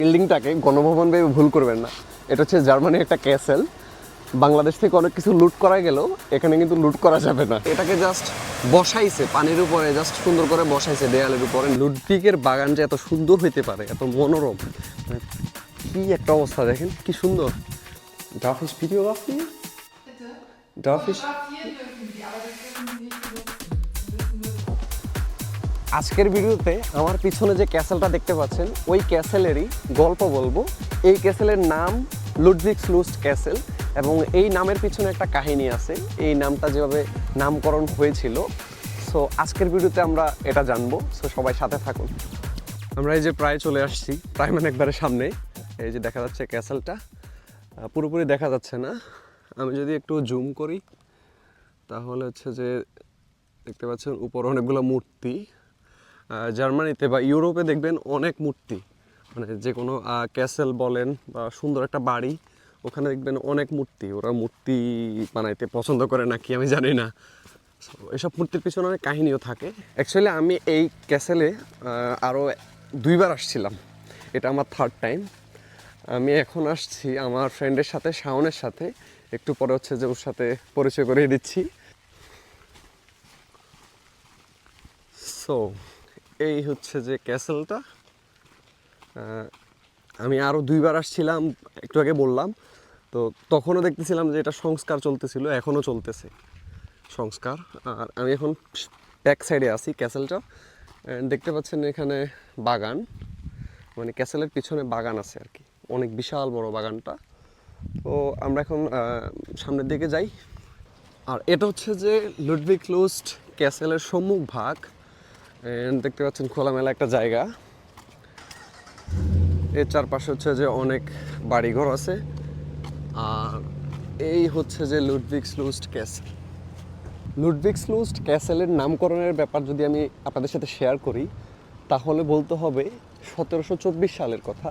বিল্ডিংটাকে গণভবন ভেবে ভুল করবেন না। এটা হচ্ছে জার্মানির একটা ক্যাসেল। বাংলাদেশ থেকে অনেক কিছু লুট করা গেলেও এখানে কিন্তু লুট করা যাবে না। এটাকে জাস্ট বসাইছে পানির উপরে জাস্ট সুন্দর করে বসাইছে দেয়ালের উপরে। লুডপিকের বাগান যে এত সুন্দর হইতে পারে এত মনোরম। মানে কি একটা অবস্থা দেখেন কি সুন্দর। Darf ich Videografie? আজকের ভিডিওতে আমার পিছনে যে ক্যাসেলটা দেখতে পাচ্ছেন, ওই ক্যাসেলেরই গল্প বলব। এই ক্যাসেলের নাম লুডভিক্স লুস্ট ক্যাসেল এবং এই নামের পিছনে একটা কাহিনী আছে। এই নামটা যেভাবে নামকরণ হয়েছিল। সো আজকের ভিডিওতে আমরা এটা জানব। সো সবাই সাথে থাকুন। আমরা এই যে প্রায় চলে আসছি, প্রায় মানে একবারে সামনে। এই যে দেখা যাচ্ছে ক্যাসেলটা। পুরোপুরি দেখা যাচ্ছে না। আমি যদি একটু জুম করি, তাহলে হচ্ছে যে দেখতে পাচ্ছেন উপরে অনেকগুলো মূর্তি। জার্মানিতে বা ইউরোপে দেখবেন অনেক মূর্তি। মানে যে কোনো ক্যাসেল বলেন বা সুন্দর একটা বাড়ি, ওখানে দেখবেন অনেক মূর্তি। ওরা মূর্তি বানাইতে পছন্দ করে নাকি আমি জানি না। এসব মূর্তির পিছনে অনেক কাহিনীও থাকে। অ্যাকচুয়ালি আমি এই ক্যাসেলে আরও দুইবার আসছিলাম। এটা আমার থার্ড টাইম আমি এখন আসছি আমার ফ্রেন্ডের সাথে, শাওনের সাথে। একটু পরে হচ্ছে যে ওর সাথে পরিচয় করিয়ে দিচ্ছি। সো এই হচ্ছে যে ক্যাসেলটা। আমি আরও দুইবার আসছিলাম, একটু আগে বললাম। তো তখনও দেখতেছিলাম যে এটা সংস্কার চলতেছিল, এখনও চলতেছে সংস্কার। আর আমি এখন ব্যাক সাইডে আছি ক্যাসেলটা। দেখতে পাচ্ছেন এখানে বাগান মানে ক্যাসেলের পিছনে বাগান আছে আর কি। অনেক বিশাল বড় বাগানটা। তো আমরা এখন সামনের দিকে যাই। আর এটা হচ্ছে যে লুডভিক লুস্ট ক্যাসেলের সম্মুখ ভাগ। And দেখতে পাচ্ছেন খোলামেলা একটা জায়গা। এর চারপাশে হচ্ছে যে অনেক বাড়িঘর আছে। আর এই হচ্ছে যে লুডভিক্স লুস্ট ক্যাসেল। লুডভিক্স লুস্ট ক্যাসেলের নামকরণের ব্যাপার যদি আমি আপনাদের সাথে শেয়ার করি, তাহলে বলতে হবে সতেরোশো চব্বিশ সালের কথা।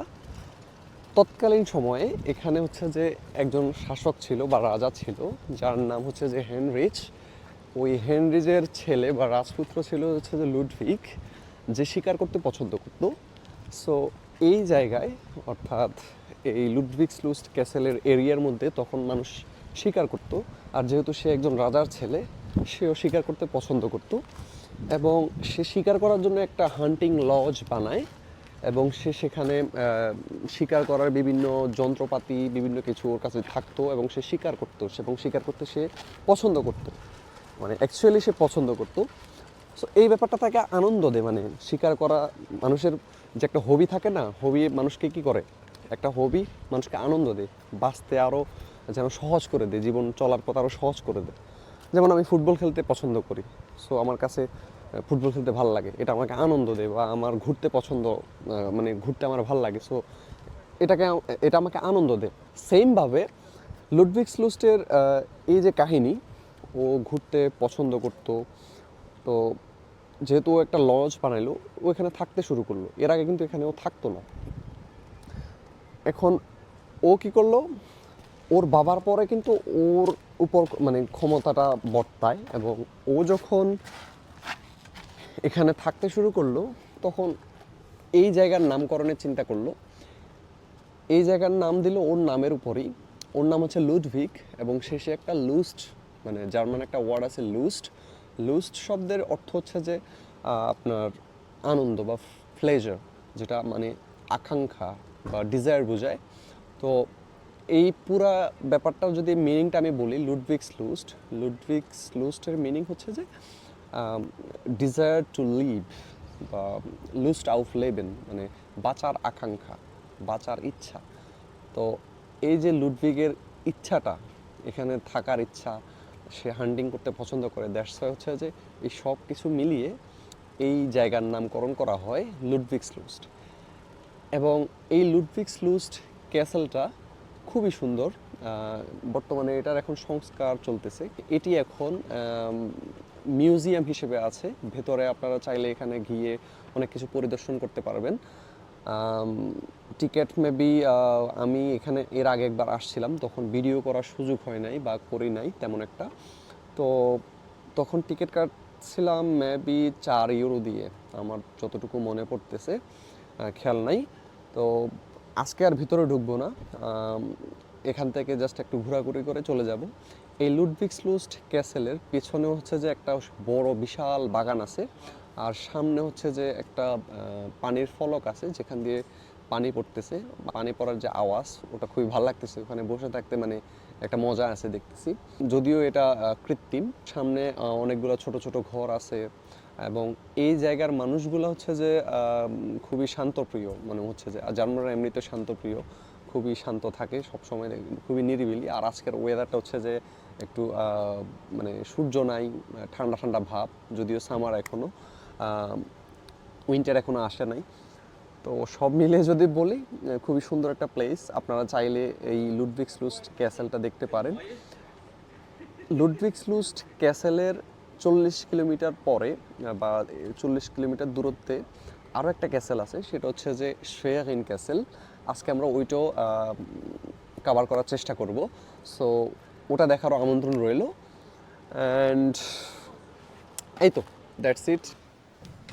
তৎকালীন সময়ে এখানে হচ্ছে যে একজন শাসক ছিল বা রাজা ছিল, যার নাম হচ্ছে যে হেনরিচ। ওই হেনরিজের ছেলে বা রাজপুত্র ছিল হচ্ছে যে লুডভিক যে শিকার করতে পছন্দ করত। সো এই জায়গায় অর্থাৎ এই লুডভিক্স লুস্ট ক্যাসেলের এরিয়ার মধ্যে তখন মানুষ শিকার করত। আর যেহেতু সে একজন রাজার ছেলে, সেও শিকার করতে পছন্দ করত। এবং সে শিকার করার জন্য একটা হান্টিং লজ বানায় এবং সে সেখানে শিকার করার বিভিন্ন যন্ত্রপাতি, বিভিন্ন কিছু ওর কাছে থাকতো এবং সে শিকার করতো এবং শিকার করতে সে পছন্দ করতো। মানে অ্যাকচুয়ালি সে পছন্দ করতো। সো এই ব্যাপারটা তাকে আনন্দ দেয় মানে শিকার করা মানুষের যে একটা হবি থাকে না হবি মানুষকে কি করে? একটা হবি মানুষকে আনন্দ দেয়, বাঁচতে আরও যেন সহজ করে দেয়, জীবন চলার পথ আরও সহজ করে দেয়। যেমন আমি ফুটবল খেলতে পছন্দ করি। সো আমার কাছে ফুটবল খেলতে ভালো লাগে, এটা আমাকে আনন্দ দেয় বা আমার ঘুরতে পছন্দ মানে ঘুরতে আমার ভালো লাগে। সো এটাকে, এটা আমাকে আনন্দ দেয়। সেমভাবে লুডভিক্স লুস্টের এই যে কাহিনী ও ঘুরতে পছন্দ করতো। তো যেহেতু ও একটা লজ বানাইলো, ও এখানে থাকতে শুরু করল। এর আগে কিন্তু এখানে ও থাকতো না। এখন ও কি করল? ওর বাবার পরে কিন্তু ওর উপর মানে ক্ষমতাটা বর্তায় এবং ও যখন এখানে থাকতে শুরু করল, তখন এই জায়গার নামকরণের চিন্তা করল। এই জায়গার নাম দিল ওর নামের উপরেই। ওর নাম হচ্ছে লুডভিক এবং শেষে একটা লুস্ট মানে জার্মান একটা ওয়ার্ড আছে লুস্ট লুস্ট শব্দের অর্থ হচ্ছে যে আপনার আনন্দ বা ফ্লেজার যেটা মানে আকাঙ্ক্ষা বা ডিজায়ার বোঝায়। তো এই পুরা ব্যাপারটাও যদি মিনিংটা আমি বলি লুডভিক্স লুস্ট লুডভিক্স লুস্টের মিনিং হচ্ছে যে ডিজায়ার টু লিভ বা লুস্ট আউফ লেবেন মানে বাঁচার আকাঙ্ক্ষা, বাঁচার ইচ্ছা। তো এই যে লুডভিগের ইচ্ছাটা, এখানে থাকার ইচ্ছা সে হান্টিং করতে পছন্দ করে। দ্যাটস হচ্ছে যে এই সব কিছু মিলিয়ে এই জায়গার নামকরণ করা হয় লুডভিক্স লুস্ট এবং এই লুডভিক্স লুস্ট ক্যাসেলটা খুবই সুন্দর। বর্তমানে এটার এখন সংস্কার চলতেছে। এটি এখন মিউজিয়াম হিসেবে আছে। ভেতরে আপনারা চাইলে এখানে গিয়ে অনেক কিছু পরিদর্শন করতে পারবেন। টিকিট মেবি আমি এখানে এর আগে একবার আসছিলাম, তখন ভিডিও করার সুযোগ হয় নাই বা করি নাই তেমন একটা। তো তখন টিকিট কাটছিলাম মেবি চার ইউরো দিয়ে, আমার যতটুকু মনে পড়তেছে খেয়াল নাই। তো আজকে আর ভিতরে ঢুকবো না এখান থেকে জাস্ট একটু ঘোরাঘুরি করে চলে যাব। এই লুডভিক্স লুস্ট ক্যাসেলের পেছনে হচ্ছে যে একটা বড় বিশাল বাগান আছে আর সামনে হচ্ছে যে একটা পানির ফলক আছে যেখান দিয়ে পানি পড়তেছে। পানি পড়ার যে আওয়াজ, ওটা খুবই ভালো লাগতেছে। ওখানে বসে থাকতে মানে একটা মজা আছে দেখতেছি। যদিও এটা কৃত্রিম, সামনে অনেকগুলো ছোট ছোট ঘর আছে এবং এই জায়গার মানুষগুলো হচ্ছে যে খুবই শান্তপ্রিয়। মানে হচ্ছে যে, জার্মানরা এমনিতে শান্তপ্রিয়, খুবই শান্ত থাকে সবসময়, খুবই নিরিবিলি। আর আজকের ওয়েদারটা হচ্ছে যে একটু মানে সূর্য নাই, ঠান্ডা ঠান্ডা ভাব, যদিও সামার এখনও। উইন্টার এখনও আসে নাই। তো সব মিলে যদি বলি, খুবই সুন্দর একটা প্লেস আপনারা চাইলে এই লুডভিক্স লুস্ট ক্যাসেলটা দেখতে পারেন। লুডভিক্স লুস্ট ক্যাসেলের চল্লিশ কিলোমিটার পরে, বা চল্লিশ কিলোমিটার দূরত্বে আরও একটা ক্যাসেল আছে, সেটা হচ্ছে যে শেয়ারিন ক্যাসেল আজকে আমরা ওইটাও কাভার করার চেষ্টা করব। সো ওটা দেখারও আমন্ত্রণ রইল। অ্যান্ড এই তো that's it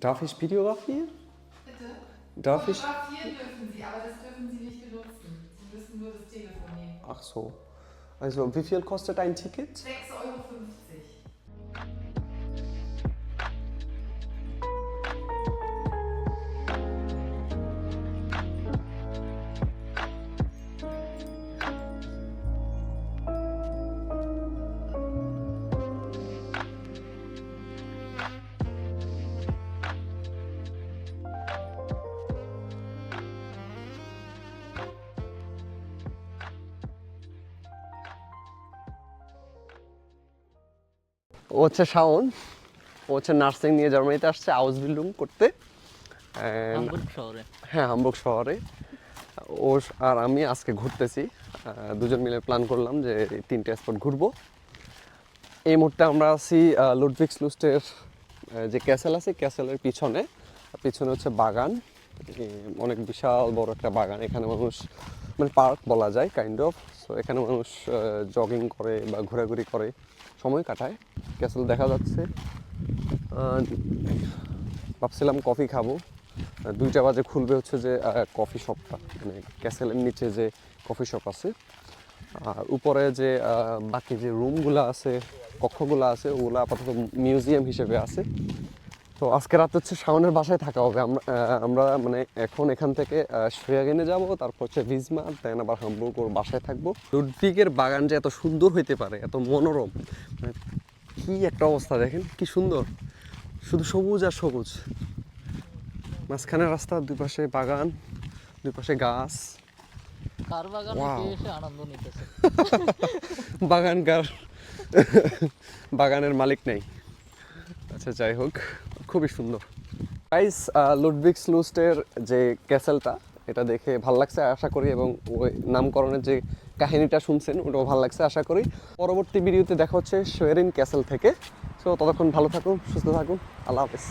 darf ich videografieren? Bitte? Darf ich? Fotografieren dürfen Sie, aber das dürfen Sie nicht benutzen. Sie müssen nur das Telefon nehmen. Ach so. Also wie viel kostet ein Ticket? 6,50 Euro. ও হচ্ছে শাওন। ও হচ্ছে nursing নিয়ে জার্মানিতে আসছে আউস building করতে শহরে। হ্যাঁ হামবুর্গ শহরে। ও আর আমি আজকে ঘুরতেছি। দুজন মিলে প্ল্যান করলাম যে তিনটে স্পট ঘুরবো। এই মুহূর্তে আমরা আছি লুডভিক্স লুস্টের যে ক্যাসেল আছে ক্যাসেলের পিছনে। পিছনে হচ্ছে বাগান। অনেক বিশাল বড় একটা বাগান। এখানে মানুষ মানে পার্ক বলা যায় কাইন্ড অফ সো এখানে মানুষ জগিং করে বা ঘোরাঘুরি করে, সময় কাটায়। ক্যাসেল দেখা যাচ্ছে। ভাবছিলাম কফি খাব। দুইটা বাজে খুলবে হচ্ছে যে কফি শপটা মানে ক্যাসেলের নিচে যে কফি শপ আছে। আর উপরে যে বাকি যে রুমগুলো আছে, কক্ষগুলো আছে, ওগুলো আপাতত মিউজিয়াম হিসেবে আছে। তো আজকে রাত হচ্ছে শাওনের বাসায় থাকা হবে। আমরা আমরা মানে এখন এখান থেকে শ্রেয়াগেনে যাব তারপর হচ্ছে ভিজমা দেন আবার হামবুর্গ ওর বাসায় থাকব। লুডভিগের বাগান যে এত সুন্দর হইতে পারে এত মনোরম মানে কি একটা অবস্থা দেখেন কি সুন্দর। শুধু সবুজ আর সবুজ। মাঝখানে রাস্তা দুই পাশে বাগান দুই পাশে গাছ বাগানকার বাগানের মালিক নেই। আচ্ছা যাই হোক। খুবই সুন্দর। প্রাইস লুডভিক্স লুস্টের যে ক্যাসেলটা, এটা দেখে ভালো লাগছে, আশা করি, এবং ওই নামকরণের যে কাহিনীটা শুনছেন, ওটাও ভালো লাগছে, আশা করি। পরবর্তী ভিডিওতে দেখা হচ্ছে সোয়েরিন ক্যাসেল থেকে। সো ততক্ষণ ভালো থাকুন, সুস্থ থাকুন, আল্লাহ হাফেজ।